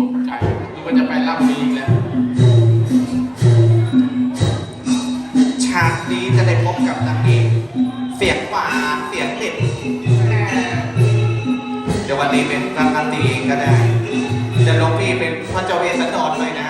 ตกใจคือว่าจะไปรับมีอีกแล้ว ฉากนี้จะได้พบกับนางเอกเสียงหวานเสียงเด็ดเดี๋ยววันนี้เป็นพระคันตีเองก็ได้จะลงพี่เป็นพระเจ้าเวสสันดรหน่อยนะ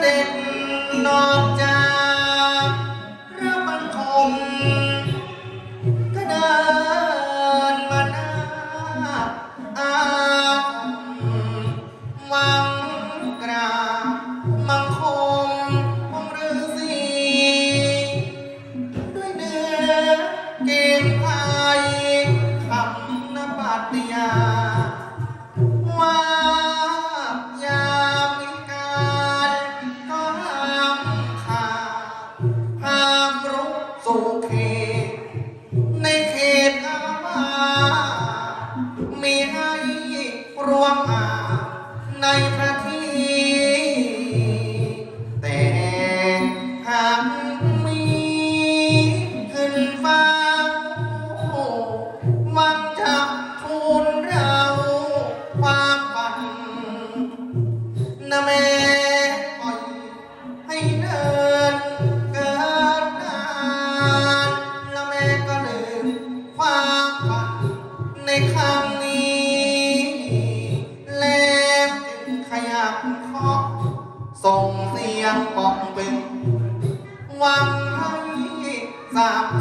เด็จนอกจากพระบังคม ก็เดินมาหน้าอาวังกรามังคมองฤาษีด้วยเนื้อเกมไทยคำนปฏิยา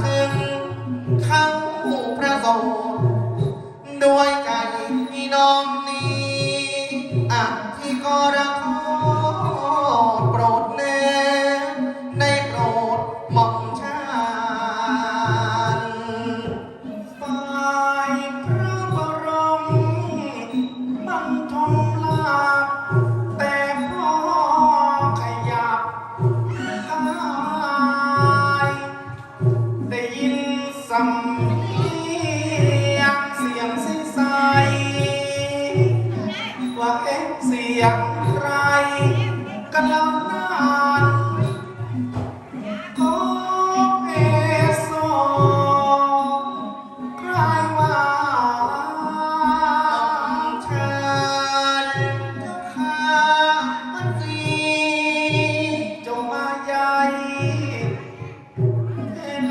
ถึงเข้าพระสงค์ด้วยใจน้องนี้อะที่ก็รัก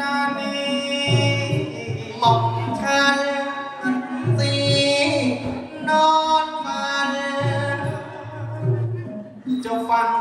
นานี้หม่อมฉันสีนอนฝันจะฟัน